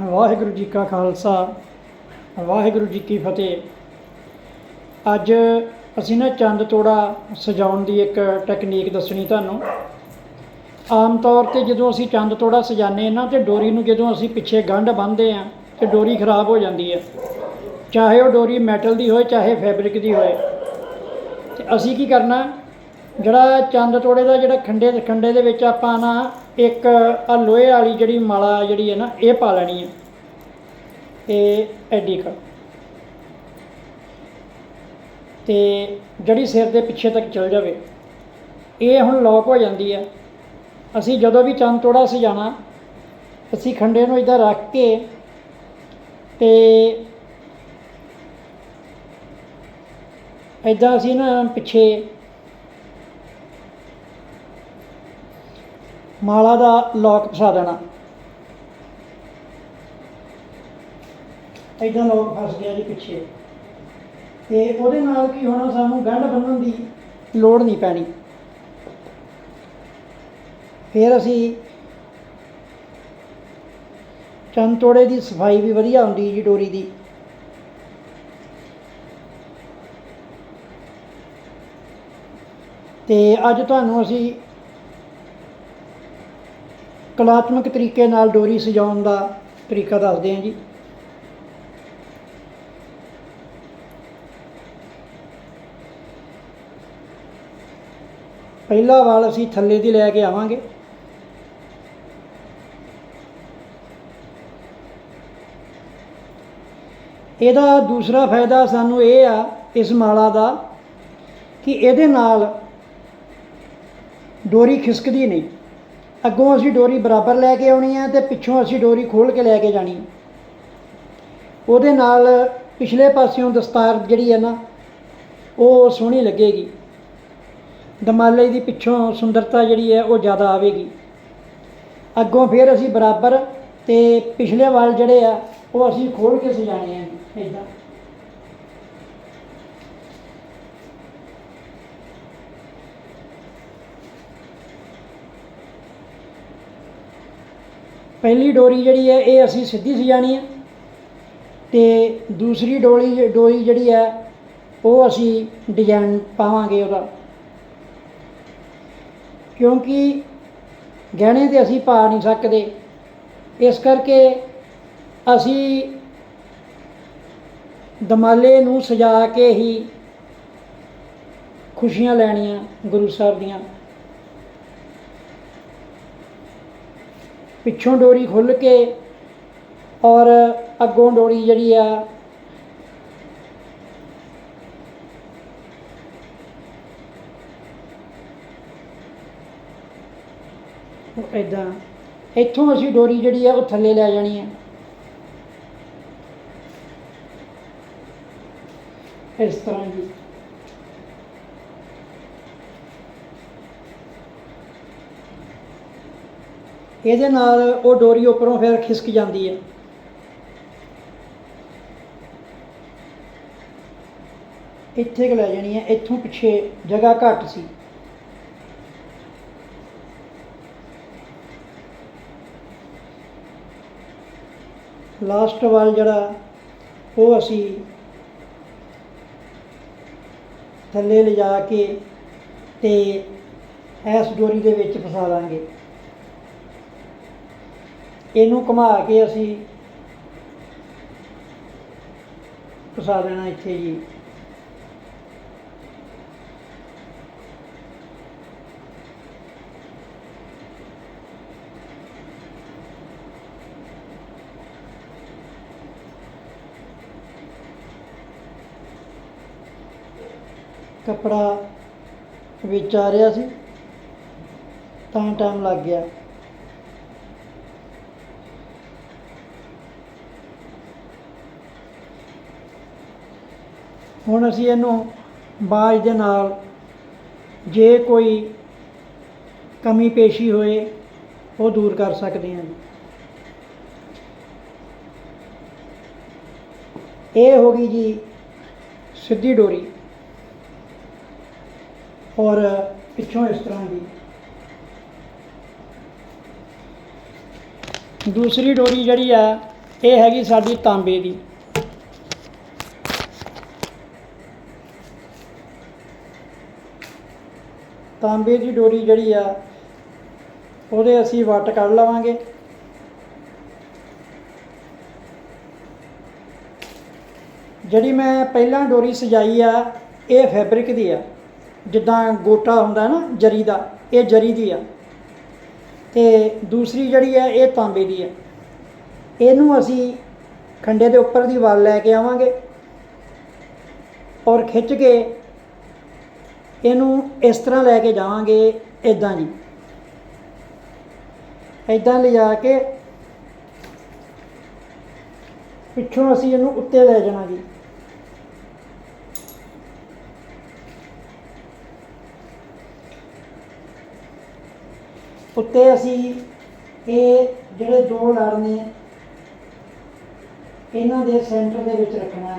ਵਾਹਿਗੁਰੂ ਜੀ ਕਾ ਖਾਲਸਾ, ਵਾਹਿਗੁਰੂ ਜੀ ਕੀ ਫਤਿਹ। ਅੱਜ ਅਸੀਂ ਨਾ ਚੰਦ ਤੋੜਾ ਸਜਾਉਣ ਦੀ ਇੱਕ ਟੈਕਨੀਕ ਦੱਸਣੀ ਤੁਹਾਨੂੰ। ਆਮ ਤੌਰ ਤੇ ਜਦੋਂ ਅਸੀਂ ਚੰਦ ਤੋੜਾ ਸਜਾਉਂਦੇ ਹਾਂ ਨਾ, ਤੇ ਡੋਰੀ ਨੂੰ ਜਦੋਂ ਅਸੀਂ ਪਿੱਛੇ ਗੰਢ ਬੰਨ੍ਹਦੇ ਆ ਤੇ ਡੋਰੀ ਖਰਾਬ ਹੋ ਜਾਂਦੀ ਹੈ। ਚਾਹੇ ਉਹ ਡੋਰੀ ਮੈਟਲ ਦੀ ਹੋਏ, ਚਾਹੇ ਫੈਬਰਿਕ ਦੀ ਹੋਏ। ਤੇ ਅਸੀਂ ਕੀ ਕਰਨਾ ਜਿਹੜਾ ਚੰਦ ਤੋੜੇ ਦਾ ਜਿਹੜਾ ਖੰਡੇ ਦੇ ਖੰਡੇ ਦੇ ਵਿੱਚ ਆਪਾਂ ਨਾ ਇੱਕ ਆ ਲੋਹੇ ਵਾਲੀ ਜਿਹੜੀ ਮਾਲਾ ਜਿਹੜੀ ਹੈ ਨਾ, ਇਹ ਪਾ ਲੈਣੀ ਹੈ। ਇਹ ਐਡੀ ਕ। ਤੇ ਜਿਹੜੀ ਸਿਰ ਦੇ ਪਿੱਛੇ ਤੱਕ ਚਲ ਜਾਵੇ, ਇਹ ਹੁਣ ਲੌਕ ਹੋ ਜਾਂਦੀ ਹੈ। ਅਸੀਂ ਜਦੋਂ ਵੀ ਚੰਦ ਤੋੜਾ ਸਜਾਣਾ ਅਸੀਂ ਖੰਡੇ ਨੂੰ ਇਧਰ ਰੱਖ ਕੇ ਤੇ ਇਦਾਂ ਅਸੀਂ ਨਾ ਪਿੱਛੇ ਮਾਲਾ ਦਾ ਲੌਕ ਫਸਾ ਦੇਣਾ। ਇਦਾਂ ਲੌਕ ਫਸ ਗਿਆ ਜੀ ਪਿੱਛੇ। ਤੇ ਉਹਦੇ ਨਾਲ ਕੀ ਹੋਣਾ, ਸਾਨੂੰ ਗੰਢ ਬੰਨਣ ਦੀ ਲੋੜ ਨਹੀਂ ਪੈਣੀ। ਫਿਰ ਅਸੀਂ ਚੰਦ ਤੋੜੇ ਦੀ ਸਫ਼ਾਈ ਵੀ ਵਧੀਆ ਹੁੰਦੀ ਜੀ ਡੋਰੀ ਦੀ। ਤੇ ਅੱਜ ਤੁਹਾਨੂੰ ਅਸੀਂ ਕਲਾਤਮਕ ਤਰੀਕੇ ਨਾਲ ਡੋਰੀ ਸਜਾਉਣ ਦਾ ਤਰੀਕਾ ਦੱਸਦੇ ਹਾਂ ਜੀ। ਪਹਿਲਾ ਵਾਲ ਅਸੀਂ ਥੱਲੇ ਦੀ ਲੈ ਕੇ ਆਵਾਂਗੇ। ਇਹਦਾ ਦੂਸਰਾ ਫਾਇਦਾ ਸਾਨੂੰ ਇਹ ਆ ਇਸ ਮਾਲਾ ਦਾ ਕਿ ਇਹਦੇ ਨਾਲ ਡੋਰੀ ਖਿਸਕਦੀ ਨਹੀਂ। ਅੱਗੋਂ ਅਸੀਂ ਡੋਰੀ ਬਰਾਬਰ ਲੈ ਕੇ ਆਉਣੀ ਹੈ ਤੇ ਪਿੱਛੋਂ ਅਸੀਂ ਡੋਰੀ ਖੋਲ ਕੇ ਲੈ ਕੇ ਜਾਣੀ ਹੈ। ਉਹਦੇ ਨਾਲ ਪਿਛਲੇ ਪਾਸਿਓਂ ਦਸਤਾਰ ਜਿਹੜੀ ਹੈ ਨਾ, ਉਹ ਸੋਹਣੀ ਲੱਗੇਗੀ। ਦਮਾਲੇ ਦੀ ਪਿੱਛੋਂ ਸੁੰਦਰਤਾ ਜਿਹੜੀ ਹੈ, ਉਹ ਜ਼ਿਆਦਾ ਆਵੇਗੀ। ਅੱਗੋਂ ਫਿਰ ਅਸੀਂ ਬਰਾਬਰ ਤੇ ਪਿਛਲੇ ਵਾਲ ਜਿਹੜੇ ਆ, ਉਹ ਅਸੀਂ ਖੋਲ ਕੇ ਸਜਾਣੇ ਆ ਇਦਾਂ। ਪਹਿਲੀ ਡੋਰੀ ਜਿਹੜੀ ਹੈ, ਇਹ ਅਸੀਂ ਸਿੱਧੀ ਸਜਾਣੀ ਹੈ ਤੇ ਦੂਸਰੀ ਡੋਲੀ ਡੋਰੀ ਜਿਹੜੀ ਹੈ, ਉਹ ਅਸੀਂ ਡਿਜ਼ਾਈਨ ਪਾਵਾਂਗੇ ਉਹਦਾ। ਕਿਉਂਕਿ ਗਹਿਣੇ ਤੇ ਅਸੀਂ ਪਾ ਨਹੀਂ ਸਕਦੇ। ਇਸ ਕਰਕੇ ਅਸੀਂ ਦਮਾਲੇ ਨੂੰ ਸਜਾ ਕੇ ਹੀ ਖੁਸ਼ੀਆਂ ਲੈਣੀਆਂ ਗੁਰੂ ਸਾਹਿਬ ਦੀਆਂ। ਪਿੱਛੋਂ ਡੋਰੀ ਖੁੱਲ ਕੇ ਔਰ ਅੱਗੋਂ ਡੋਰੀ ਜਿਹੜੀ ਆ ਉਹ ਇਦਾਂ ਇੱਥੋਂ ਅਸੀਂ ਡੋਰੀ ਜਿਹੜੀ ਆ ਉਹ ਥੱਲੇ ਲੈ ਜਾਣੀ ਹੈ ਇਸ ਤਰ੍ਹਾਂ ਜੀ। ਇਹਦੇ ਨਾਲ ਉਹ ਡੋਰੀ ਉੱਪਰੋਂ ਫਿਰ ਖਿਸਕ ਜਾਂਦੀ ਹੈ। ਇੱਥੇ ਕੁ ਲੈ ਜਾਣੀ ਹੈ, ਇੱਥੋਂ ਪਿੱਛੇ ਜਗ੍ਹਾ ਘੱਟ ਸੀ। ਲਾਸਟ ਵਾਲ ਜਿਹੜਾ, ਉਹ ਅਸੀਂ ਥੱਲੇ ਲਿਜਾ ਕੇ ਤੇ ਇਸ ਡੋਰੀ ਦੇ ਵਿੱਚ ਫਸਾ ਲਾਂਗੇ ਇਹਨੂੰ ਘੁਮਾ ਕੇ ਅਸੀਂ ਫਸਾ ਦੇਣਾ ਇੱਥੇ ਜੀ। ਕੱਪੜਾ ਵਿੱਚ ਆ ਰਿਹਾ ਸੀ, ਤਾਂ ਟਾਈਮ ਲੱਗ ਗਿਆ। ਹੁਣ ਅਸੀਂ ਇਹਨੂੰ ਬਾਜ ਦੇ ਨਾਲ ਜੇ ਕੋਈ ਕਮੀ ਪੇਸ਼ੀ ਹੋਏ, ਉਹ ਦੂਰ ਕਰ ਸਕਦੇ ਹਾਂ ਇਹ ਹੋ ਗਈ ਜੀ ਸਿੱਧੀ ਡੋਰੀ। ਔਰ ਪਿੱਛੋਂ ਇਸ ਤਰ੍ਹਾਂ ਦੀ। ਦੂਸਰੀ ਡੋਰੀ ਜਿਹੜੀ ਆ, ਇਹ ਹੈਗੀ ਸਾਡੀ ਤਾਂਬੇ ਦੀ। ਤਾਂਬੇ ਦੀ ਡੋਰੀ ਜਿਹੜੀ ਆ, ਉਹਦੇ ਅਸੀਂ ਵੱਟ ਕੱਢ ਲਵਾਂਗੇ। ਜਿਹੜੀ ਮੈਂ ਪਹਿਲਾਂ ਡੋਰੀ ਸਜਾਈ ਆ, ਇਹ ਫੈਬਰਿਕ ਦੀ ਆ। ਜਿੱਦਾਂ ਗੋਟਾ ਹੁੰਦਾ ਨਾ, ਜਰੀ ਦਾ, ਇਹ ਜਰੀ ਦੀ ਆ। ਤੇ ਦੂਸਰੀ ਜਿਹੜੀ ਆ, ਇਹ ਤਾਂਬੇ ਦੀ ਆ। ਇਹਨੂੰ ਅਸੀਂ ਖੰਡੇ ਦੇ ਉੱਪਰ ਦੀ ਵੱਲ ਲੈ ਕੇ ਆਵਾਂਗੇ। ਔਰ ਖਿੱਚ ਕੇ ਇਹਨੂੰ ਇਸ ਤਰ੍ਹਾਂ ਲੈ ਕੇ ਜਾਵਾਂਗੇ ਇਦਾਂ ਜੀ। ਇਦਾਂ ਲਿਜਾ ਕੇ ਪਿੱਛੋਂ ਅਸੀਂ ਇਹਨੂੰ ਉੱਤੇ ਲੈ ਜਾਣਾ ਜੀ। ਉੱਤੇ ਅਸੀਂ ਇਹ ਜਿਹੜੇ ਦੋ ਲੜ ਨੇ, ਇਹਨਾਂ ਦੇ ਸੈਂਟਰ ਦੇ ਵਿੱਚ ਰੱਖਣਾ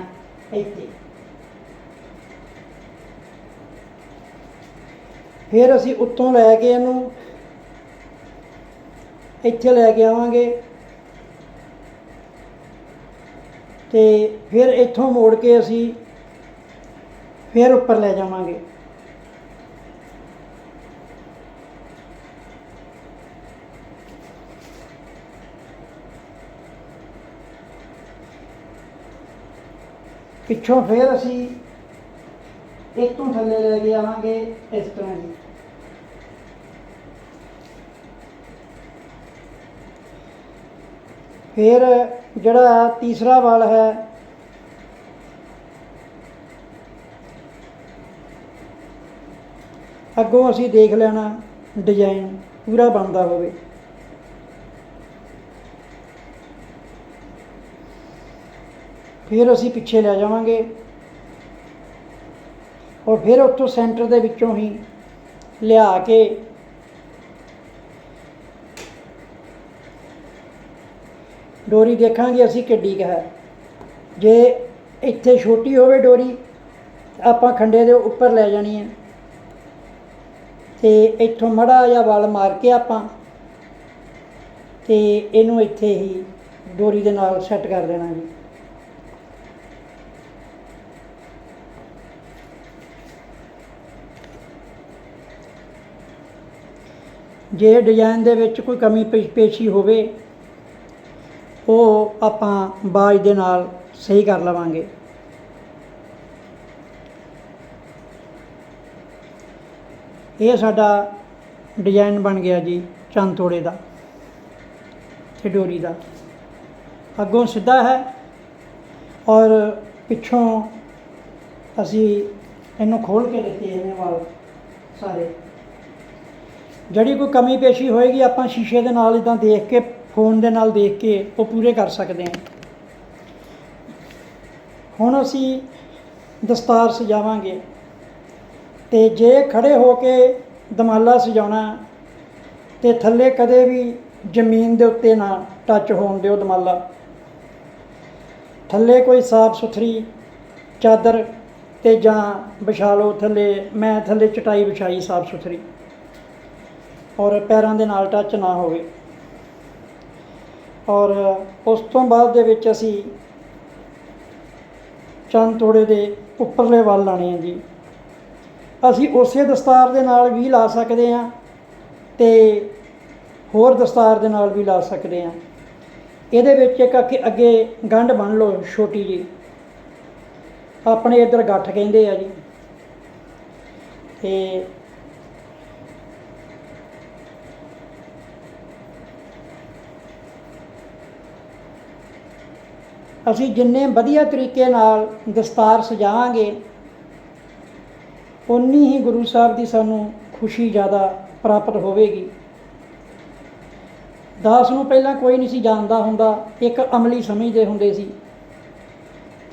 ਇੱਥੇ। ਫਿਰ ਅਸੀਂ ਉੱਤੋਂ ਲੈ ਕੇ ਇਹਨੂੰ ਇੱਥੇ ਲੈ ਕੇ ਆਵਾਂਗੇ। ਤੇ ਫਿਰ ਇੱਥੋਂ ਮੋੜ ਕੇ ਅਸੀਂ ਫਿਰ ਉੱਪਰ ਲੈ ਜਾਵਾਂਗੇ। ਪਿੱਛੋਂ ਫਿਰ ਅਸੀਂ ਇੱਕ ਤੋਂ ਥੱਲੇ ਲੈ ਕੇ ਆਵਾਂਗੇ ਇਸ ਤਰ੍ਹਾਂ ਜੀ। ਫਿਰ ਜਿਹੜਾ ਤੀਸਰਾ ਵਾਲ ਹੈ, ਅੱਗੋਂ ਅਸੀਂ ਦੇਖ ਲੈਣਾ ਡਿਜ਼ਾਈਨ ਪੂਰਾ ਬਣਦਾ ਹੋਵੇ। ਫਿਰ ਅਸੀਂ ਪਿੱਛੇ ਲੈ ਜਾਵਾਂਗੇ। ਔਰ ਫਿਰ ਉੱਥੋਂ ਸੈਂਟਰ ਦੇ ਵਿੱਚੋਂ ਹੀ ਲਿਆ ਕੇ ਡੋਰੀ ਦੇਖਾਂਗੇ ਅਸੀਂ ਕਿੱਡੀ ਕੁ ਹੈ। ਜੇ ਇੱਥੇ ਛੋਟੀ ਹੋਵੇ ਡੋਰੀ, ਆਪਾਂ ਖੰਡੇ ਦੇ ਉੱਪਰ ਲੈ ਜਾਣੀ ਹੈ। ਤੇ ਇੱਥੋਂ ਮੜਾ ਜਾਂ ਵਲ ਮਾਰ ਕੇ ਆਪਾਂ ਤੇ ਇਹਨੂੰ ਇੱਥੇ ਹੀ ਡੋਰੀ ਦੇ ਨਾਲ ਸੈੱਟ ਕਰ ਦੇਣਾ ਜੀ। ਜੇ ਡਿਜ਼ਾਈਨ ਦੇ ਵਿੱਚ ਕੋਈ ਕਮੀ ਪੇ- ਪੇਸ਼ੀ ਹੋਵੇ, ਉਹ ਆਪਾਂ ਬਾਜ ਦੇ ਨਾਲ ਸਹੀ ਕਰ ਲਵਾਂਗੇ। ਇਹ ਸਾਡਾ ਡਿਜ਼ਾਈਨ ਬਣ ਗਿਆ ਜੀ ਚੰਦ ਤੋੜੇ ਦਾ ਤੇ ਡੋਰੀ ਦਾ। ਅੱਗੋਂ ਸਿੱਧਾ ਹੈ ਔਰ ਪਿੱਛੋਂ ਅਸੀਂ ਇਹਨੂੰ ਖੋਲ ਕੇ ਦਿੱਤੇ ਇਹਨੇ ਵਾਲ ਸਾਰੇ। ਜਿਹੜੀ ਕੋਈ ਕਮੀ ਪੇਸ਼ੀ ਹੋਏਗੀ, ਆਪਾਂ ਸ਼ੀਸ਼ੇ ਦੇ ਨਾਲ ਇਦਾਂ ਦੇਖ ਕੇ, ਫੋਨ ਦੇ ਨਾਲ ਦੇਖ ਕੇ ਉਹ ਪੂਰੇ ਕਰ ਸਕਦੇ ਹਾਂ। ਹੁਣ ਅਸੀਂ ਦਸਤਾਰ ਸਜਾਵਾਂਗੇ ਤੇ ਜੇ ਖੜੇ ਹੋ ਕੇ ਦਮਾਲਾ ਸਜਾਉਣਾ ਤੇ ਥੱਲੇ ਕਦੇ ਵੀ ਜ਼ਮੀਨ ਦੇ ਉੱਤੇ ਨਾ ਟੱਚ ਹੋਣ ਦਿਓ ਦਮਾਲਾ। ਥੱਲੇ ਕੋਈ ਸਾਫ਼ ਸੁਥਰੀ ਚਾਦਰ ਤੇ ਜਾਂ ਵਿਛਾ ਲਓ, ਥੱਲੇ ਮੈਂ ਥੱਲੇ ਚਟਾਈ ਵਿਛਾਈ ਸਾਫ਼ ਸੁਥਰੀ। ਔਰ ਪੈਰਾਂ ਦੇ ਨਾਲ ਟੱਚ ਨਾ ਹੋਵੇ। ਔਰ ਉਸ ਤੋਂ ਬਾਅਦ ਦੇ ਵਿੱਚ ਅਸੀਂ ਚੰਦ ਤੋੜੇ ਦੇ ਉੱਪਰਲੇ ਵੱਲ ਲਾਣੇ ਆ ਜੀ। ਅਸੀਂ ਉਸੇ ਦਸਤਾਰ ਦੇ ਨਾਲ ਵੀ ਲਾ ਸਕਦੇ ਹਾਂ ਤੇ ਹੋਰ ਦਸਤਾਰ ਦੇ ਨਾਲ ਵੀ ਲਾ ਸਕਦੇ ਹਾਂ ਇਹਦੇ ਵਿੱਚ ਇੱਕ ਅੱਗੇ ਗੰਢ ਬੰਨ ਲਓ ਛੋਟੀ ਜੀ। ਆਪਣੇ ਇੱਧਰ ਗੱਠ ਕਹਿੰਦੇ ਆ ਜੀ। ਤੇ ਅਸੀਂ ਜਿੰਨੇ ਵਧੀਆ ਤਰੀਕੇ ਨਾਲ ਦਸਤਾਰ ਸਜਾਵਾਂਗੇ ਉਨੀ ਹੀ ਗੁਰੂ ਸਾਹਿਬ ਦੀ ਸਾਨੂੰ ਖੁਸ਼ੀ ਜ਼ਿਆਦਾ ਪ੍ਰਾਪਤ ਹੋਵੇਗੀ। ਦਾਸ ਨੂੰ ਪਹਿਲਾਂ ਕੋਈ ਨਹੀਂ ਸੀ ਜਾਣਦਾ ਹੁੰਦਾ, ਇੱਕ ਅਮਲੀ ਸਮਝਦੇ ਹੁੰਦੇ ਸੀ।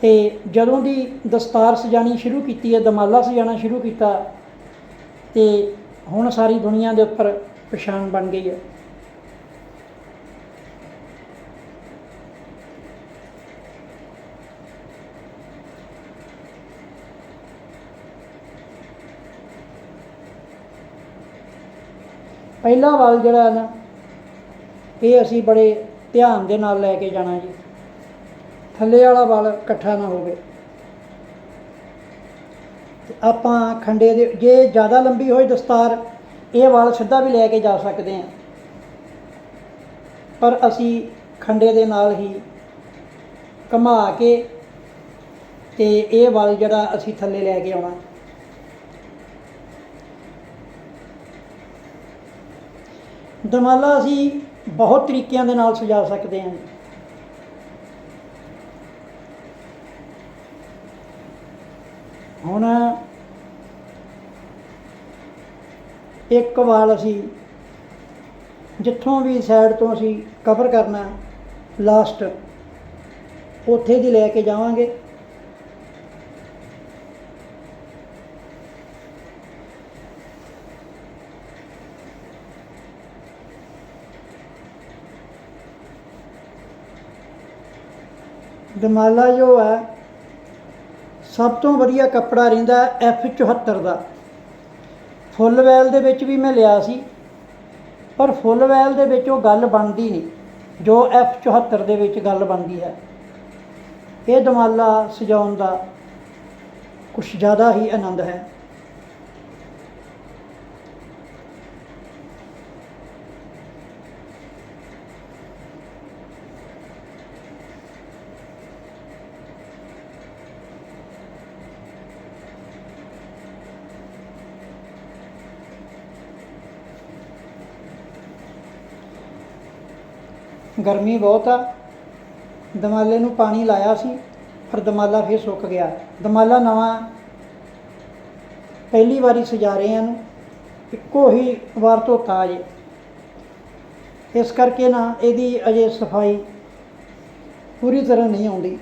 ਤੇ ਜਦੋਂ ਦੀ ਦਸਤਾਰ ਸਜਾਣੀ ਸ਼ੁਰੂ ਕੀਤੀ ਹੈ, ਦਮਾਲਾ ਸਜਾਣਾ ਸ਼ੁਰੂ ਕੀਤਾ, ਤੇ ਹੁਣ ਸਾਰੀ ਦੁਨੀਆ ਦੇ ਉੱਪਰ ਪਛਾਣ ਬਣ ਗਈ ਹੈ। ਪਹਿਲਾ ਵਾਲ ਜਿਹੜਾ ਨਾ, ਇਹ ਅਸੀਂ ਬੜੇ ਧਿਆਨ ਦੇ ਨਾਲ ਲੈ ਕੇ ਜਾਣਾ ਜੀ। ਥੱਲੇ ਵਾਲਾ ਵਾਲ ਇਕੱਠਾ ਨਾ ਹੋਵੇ। ਤੇ ਆਪਾਂ ਖੰਡੇ ਦੇ, ਜੇ ਜ਼ਿਆਦਾ ਲੰਬੀ ਹੋਈ ਦਸਤਾਰ, ਇਹ ਵਾਲ ਸਿੱਧਾ ਵੀ ਲੈ ਕੇ ਜਾ ਸਕਦੇ ਹਾਂ। ਪਰ ਅਸੀਂ ਖੰਡੇ ਦੇ ਨਾਲ ਹੀ ਘੁਮਾ ਕੇ ਤੇ ਇਹ ਵਾਲ ਜਿਹੜਾ ਅਸੀਂ ਥੱਲੇ ਲੈ ਕੇ ਆਉਣਾ। ਦਮਾਲਾ ਅਸੀਂ ਬਹੁਤ ਤਰੀਕਿਆਂ ਦੇ ਨਾਲ ਸਜਾ ਸਕਦੇ ਹਾਂ। ਹੁਣ ਇੱਕ ਵਾਲ ਅਸੀਂ ਜਿੱਥੋਂ ਵੀ ਸਾਈਡ ਤੋਂ ਅਸੀਂ ਕਵਰ ਕਰਨਾ ਲਾਸਟ ਉੱਥੇ ਦੀ ਲੈ ਕੇ ਜਾਵਾਂਗੇ। ਦਮਾਲਾ ਜੋ ਹੈ ਸਭ ਤੋਂ ਵਧੀਆ ਕੱਪੜਾ ਰਹਿੰਦਾ F74 ਦਾ। ਫੁੱਲ ਵੈਲ ਦੇ ਵਿੱਚ ਵੀ ਮੈਂ ਲਿਆ ਸੀ, ਪਰ ਫੁੱਲ ਵੈਲ ਦੇ ਵਿੱਚ ਉਹ ਗੱਲ ਬਣਦੀ ਨਹੀਂ, ਜੋ F74 ਦੇ ਵਿੱਚ ਗੱਲ ਬਣਦੀ ਹੈ। ਇਹ ਦਮਾਲਾ ਸਜਾਉਣ ਦਾ ਕੁਝ ਜ਼ਿਆਦਾ ਹੀ ਆਨੰਦ ਹੈ। ਗਰਮੀ ਬਹੁਤ ਆ। ਦਮਾਲੇ ਨੂੰ ਪਾਣੀ ਲਾਇਆ ਸੀ ਪਰ ਦਮਾਲਾ ਫਿਰ ਸੁੱਕ ਗਿਆ। ਦਮਾਲਾ ਨਵਾਂ ਪਹਿਲੀ ਵਾਰੀ ਸਜਾ ਰਹੇ ਹਾਂ ਨੂੰ ਇੱਕੋ ਹੀ ਵਾਰ ਧੋਤਾ ਅਜੇ। ਇਸ ਕਰਕੇ ਨਾ ਇਹਦੀ ਅਜੇ ਸਫ਼ਾਈ ਪੂਰੀ ਤਰ੍ਹਾਂ ਨਹੀਂ ਆਉਂਦੀ।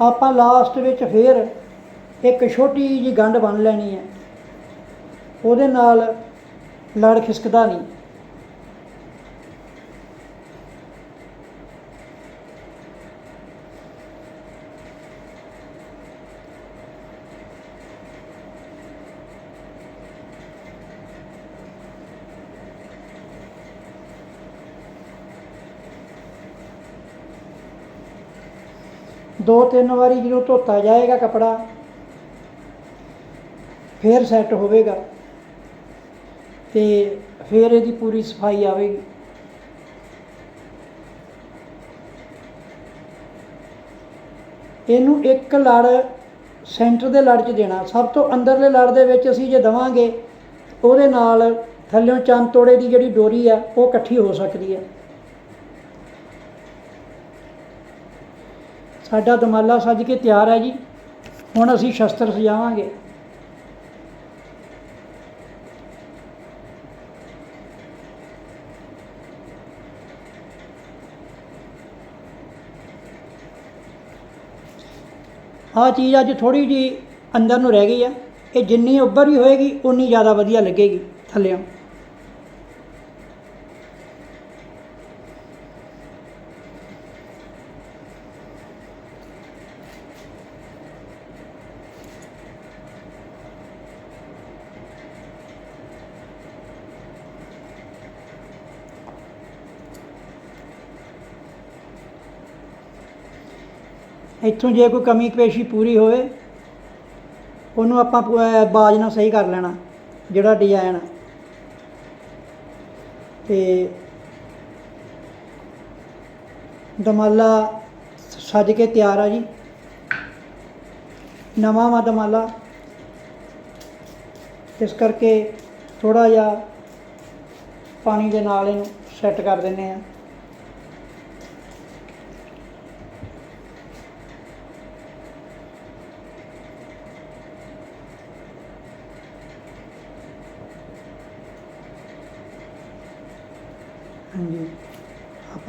ਆਪਾਂ ਲਾਸਟ ਵਿੱਚ ਫੇਰ ਇੱਕ ਛੋਟੀ ਜਿਹੀ ਗੰਢ ਬੰਨ ਲੈਣੀ ਹੈ। ਉਹਦੇ ਨਾਲ ਲੜ ਖਿਸਕਦਾ ਨਹੀਂ। ਦੋ ਤਿੰਨ ਵਾਰੀ ਜਦੋਂ ਧੋਤਾ ਜਾਏਗਾ ਕਪੜਾ ਫੇਰ ਸੈੱਟ ਹੋਵੇਗਾ। ਤੇ ਫੇਰ ਇਹਦੀ ਪੂਰੀ ਸਫ਼ਾਈ ਆਵੇਗੀ। ਇਹਨੂੰ ਇੱਕ ਲੜ ਸੈਂਟਰ ਦੇ ਲੜ 'ਚ ਦੇਣਾ। ਸਭ ਤੋਂ ਅੰਦਰਲੇ ਲੜ ਦੇ ਵਿੱਚ ਅਸੀਂ ਜੇ ਦਵਾਂਗੇ, ਉਹਦੇ ਨਾਲ ਥੱਲਿਓਂ ਚੰਦ ਤੋੜੇ ਦੀ ਜਿਹੜੀ ਡੋਰੀ ਆ, ਉਹ ਇਕੱਠੀ ਹੋ ਸਕਦੀ ਹੈ ਸਾਡਾ ਦਮਾਲਾ ਸੱਜ ਕੇ ਤਿਆਰ ਹੈ ਜੀ। ਹੁਣ ਅਸੀਂ ਸ਼ਸਤਰ ਸਜਾਵਾਂਗੇ। ਆਹ ਚੀਜ਼ ਅੱਜ ਥੋੜੀ ਜੀ ਅੰਦਰ ਨੂੰ ਰਹਿ ਗਈ ਆ। ਇਹ ਜਿੰਨੀ ਉੱਭਰ ਹੀ ਹੋਏਗੀ, ਉਨੀ ਜ਼ਿਆਦਾ ਵਧੀਆ ਲੱਗੇਗੀ ਥੱਲਿਆਂ ਇੱਥੋਂ ਜੇ ਕੋਈ ਕਮੀ ਪੇਸ਼ੀ ਪੂਰੀ ਹੋਵੇ, ਉਹਨੂੰ ਆਪਾਂ ਬਾਜ ਨਾਲ ਸਹੀ ਕਰ ਲੈਣਾ, ਜਿਹੜਾ ਡਿਜ਼ਾਈਨ ਆ। ਤੇ ਦਮਾਲਾ ਸੱਜ ਕੇ ਤਿਆਰ ਆ ਜੀ। ਨਵਾਂ ਵਾ ਦਮਾਲਾ। ਇਸ ਕਰਕੇ ਥੋੜਾ ਜਿਹਾ ਪਾਣੀ ਦੇ ਨਾਲ ਇਹਨੂੰ ਸੈੱਟ ਕਰ ਦਿੰਦੇ ਆ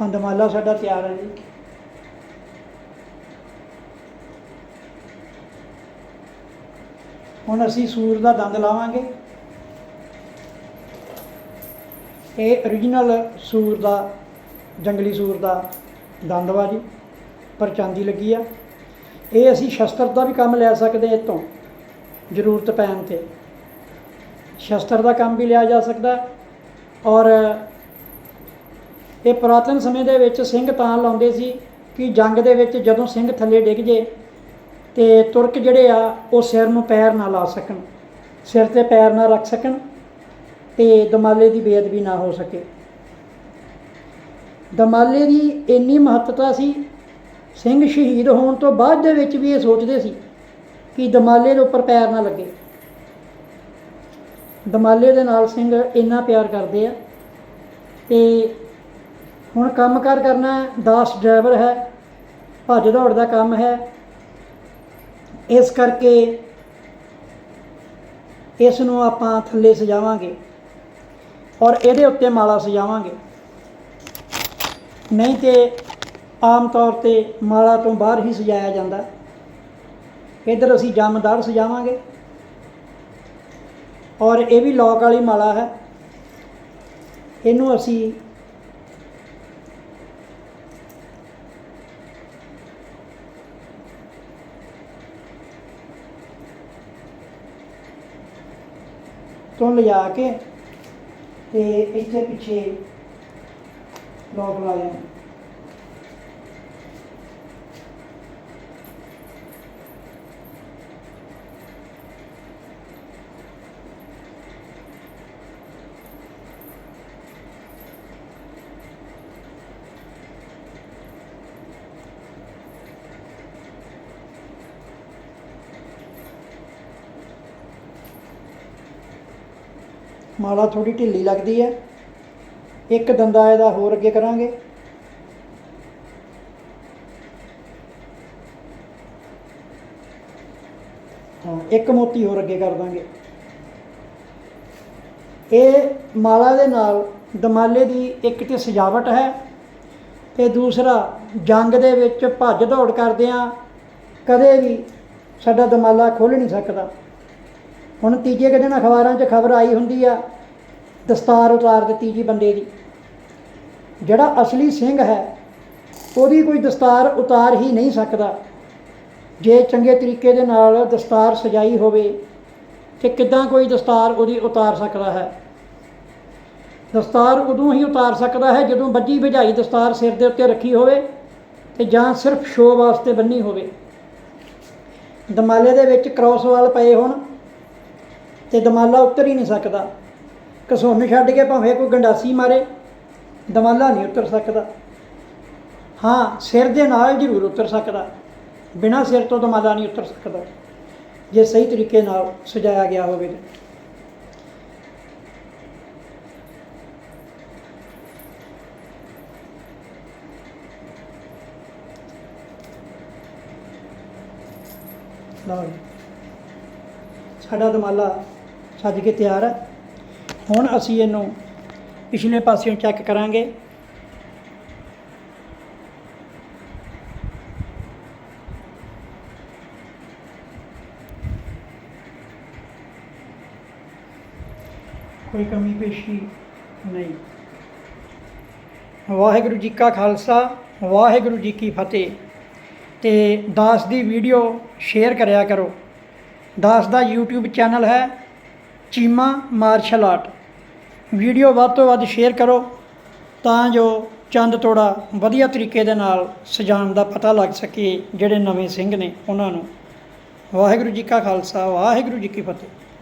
ਆਪਾਂ ਸਾਡਾ ਤਿਆਰ ਹੈ ਜੀ। ਹੁਣ ਅਸੀਂ ਸੂਰ ਦਾ ਦੰਦ ਲਾਵਾਂਗੇ। ਇਹ origignal ਸੂਰ ਦਾ, ਜੰਗਲੀ ਸੂਰ ਦਾ ਦੰਦ ਵਾ ਜੀ, ਪਰ ਚਾਂਦੀ ਲੱਗੀ ਆ। ਇਹ ਅਸੀਂ ਸ਼ਸਤਰ ਦਾ ਵੀ ਕੰਮ ਲੈ ਸਕਦੇ ਹਾਂ ਇਹ ਤੋਂ ਜ਼ਰੂਰਤ ਪੈਣ ਤੇ। ਸ਼ਸਤਰ ਦਾ ਕੰਮ ਵੀ ਲਿਆ ਜਾ ਸਕਦਾ ਔਰ ਇਹ ਪੁਰਾਤਨ ਸਮੇਂ ਦੇ ਵਿੱਚ ਸਿੰਘ ਤਾਂ ਲਾਉਂਦੇ ਸੀ ਕਿ ਜੰਗ ਦੇ ਵਿੱਚ ਜਦੋਂ ਸਿੰਘ ਥੱਲੇ ਡਿੱਗ ਜੇ ਤੇ ਤੁਰਕ ਜਿਹੜੇ ਆ, ਉਹ ਸਿਰ ਨੂੰ ਪੈਰ ਨਾ ਲਾ ਸਕਣ, ਸਿਰ ਤੇ ਪੈਰ ਨਾ ਰੱਖ ਸਕਣ ਤੇ ਦਮਾਲੇ ਦੀ ਬੇਅਦਬੀ ਨਾ ਹੋ ਸਕੇ। ਦਮਾਲੇ ਦੀ ਇੰਨੀ ਮਹੱਤਤਾ ਸੀ, ਸਿੰਘ ਸ਼ਹੀਦ ਹੋਣ ਤੋਂ ਬਾਅਦ ਦੇ ਵਿੱਚ ਵੀ ਇਹ ਸੋਚਦੇ ਸੀ ਕਿ ਦਮਾਲੇ ਦੇ ਉੱਪਰ ਪੈਰ ਨਾ ਲੱਗੇ। ਦਮਾਲੇ ਦੇ ਨਾਲ ਸਿੰਘ ਇੰਨਾ ਪਿਆਰ ਕਰਦੇ ਆ ਤੇ ਹੁਣ ਕੰਮਕਾਰ ਕਰਨਾ ਦਾਸ ਡਰਾਈਵਰ ਹੈ, ਭੱਜ ਦੌੜ ਦਾ ਕੰਮ ਹੈ। ਇਸ ਕਰਕੇ ਇਸ ਨੂੰ ਆਪਾਂ ਥੱਲੇ ਸਜਾਵਾਂਗੇ ਔਰ ਇਹਦੇ ਉੱਤੇ ਮਾਲਾ ਸਜਾਵਾਂਗੇ। ਨਹੀਂ ਤੇ ਆਮ ਤੌਰ ਤੇ ਮਾਲਾ ਤੋਂ ਬਾਹਰ ਹੀ ਸਜਾਇਆ ਜਾਂਦਾ। ਇੱਧਰ ਅਸੀਂ ਜਮਦਾਰ ਸਜਾਵਾਂਗੇ ਔਰ ਇਹ ਵੀ ਲੋਕ ਵਾਲੀ ਮਾਲਾ ਹੈ। ਇਹਨੂੰ ਅਸੀਂ ਤੋਂ ਲਿਜਾ ਕੇ ਤੇ ਇੱਥੇ ਪਿੱਛੇ ਲੋਕ ਲਾ ਲਿਆ ਮਾਲਾ ਥੋੜੀ ਢਿੱਲੀ ਲੱਗਦੀ ਹੈ। ਇੱਕ ਦੰਦਾ ਇਹਦਾ ਹੋਰ ਅੱਗੇ ਕਰਾਂਗੇ। ਹਾਂ, ਇੱਕ ਮੋਤੀ ਹੋਰ ਅੱਗੇ ਕਰ ਦਾਂਗੇ। ਇਹ ਮਾਲਾ ਦੇ ਨਾਲ ਦਮਾਲੇ ਦੀ ਇੱਕ ਤੇ ਸਜਾਵਟ ਹੈ। ਤੇ ਦੂਸਰਾ ਜੰਗ ਦੇ ਵਿੱਚ ਭੱਜ ਦੌੜ ਕਰਦਿਆਂ ਕਦੇ ਵੀ ਸਾਡਾ ਦਮਾਲਾ ਖੁੱਲ ਨਹੀਂ ਸਕਦਾ। ਹੁਣ ਤੀਜੇ ਕੁ ਦਿਨ ਅਖਬਾਰਾਂ 'ਚ ਖਬਰ ਆਈ ਹੁੰਦੀ ਆ, ਦਸਤਾਰ ਉਤਾਰ ਦਿੱਤੀ ਜੀ ਬੰਦੇ ਦੀ। ਜਿਹੜਾ ਅਸਲੀ ਸਿੰਘ ਹੈ, ਉਹਦੀ ਕੋਈ ਦਸਤਾਰ ਉਤਾਰ ਹੀ ਨਹੀਂ ਸਕਦਾ। ਜੇ ਚੰਗੇ ਤਰੀਕੇ ਦੇ ਨਾਲ ਦਸਤਾਰ ਸਜਾਈ ਹੋਵੇ, ਤੇ ਕਿੱਦਾਂ ਕੋਈ ਦਸਤਾਰ ਉਹਦੀ ਉਤਾਰ ਸਕਦਾ ਹੈ? ਦਸਤਾਰ ਉਦੋਂ ਹੀ ਉਤਾਰ ਸਕਦਾ ਹੈ ਜਦੋਂ ਵੱਜੀ ਭਜਾਈ ਦਸਤਾਰ ਸਿਰ ਦੇ ਉੱਤੇ ਰੱਖੀ ਹੋਵੇ ਤੇ ਜਾਂ ਸਿਰਫ ਸ਼ੋਅ ਵਾਸਤੇ ਬੰਨੀ ਹੋਵੇ। ਦਮਾਲੇ ਦੇ ਵਿੱਚ ਕ੍ਰਾਸ ਵਾਲ ਪਏ ਹੋਣ। ਤੇ ਦਮਾਲਾ ਉੱਤਰ ਹੀ ਨਹੀਂ ਸਕਦਾ। ਘਸੁੰਨ ਛੱਡ ਕੇ ਭਾਵੇਂ ਕੋਈ ਗੰਡਾਸੀ ਮਾਰੇ, ਦਮਾਲਾ ਨਹੀਂ ਉੱਤਰ ਸਕਦਾ। ਹਾਂ, ਸਿਰ ਦੇ ਨਾਲ ਜ਼ਰੂਰ ਉਤਰ ਸਕਦਾ। ਬਿਨਾਂ ਸਿਰ ਤੋਂ ਦਮਾਲਾ ਨਹੀਂ ਉਤਰ ਸਕਦਾ। ਜੇ ਸਹੀ ਤਰੀਕੇ ਨਾਲ ਸਜਾਇਆ ਗਿਆ ਹੋਵੇ ਤਾਂ। ਲਓ ਸਾਡਾ ਦਮਾਲਾ ਸੱਜ ਕੇ ਤਿਆਰ ਹੈ ਹੁਣ ਅਸੀਂ ਇਹਨੂੰ ਪਿਛਲੇ ਪਾਸਿਓਂ ਚੈੱਕ ਕਰਾਂਗੇ। ਕੋਈ ਕਮੀ ਪੇਸ਼ੀ ਨਹੀਂ। ਵਾਹਿਗੁਰੂ ਜੀ ਕਾ ਖਾਲਸਾ, ਵਾਹਿਗੁਰੂ ਜੀ ਕੀ ਫਤਿਹ। ਤੇ ਦਾਸ ਦੀ ਵੀਡੀਓ ਸ਼ੇਅਰ ਕਰਿਆ ਕਰੋ। ਦਾਸ ਦਾ YouTube ਚੈਨਲ ਹੈ। Cheema martial art. ਵੀਡੀਓ ਵੱਧ ਤੋਂ ਵੱਧ ਸ਼ੇਅਰ ਕਰੋ ਤਾਂ ਜੋ ਚੰਦ ਤੋੜਾ ਵਧੀਆ ਤਰੀਕੇ ਦੇ ਨਾਲ ਸਜਾਉਣ ਦਾ ਪਤਾ ਲੱਗ ਸਕੇ ਜਿਹੜੇ ਨਵੇਂ ਸਿੰਘ ਨੇ ਉਹਨਾਂ ਨੂੰ। ਵਾਹਿਗੁਰੂ ਜੀ ਕਾ ਖਾਲਸਾ, ਵਾਹਿਗੁਰੂ ਜੀ ਕੀ ਫਤਿਹ।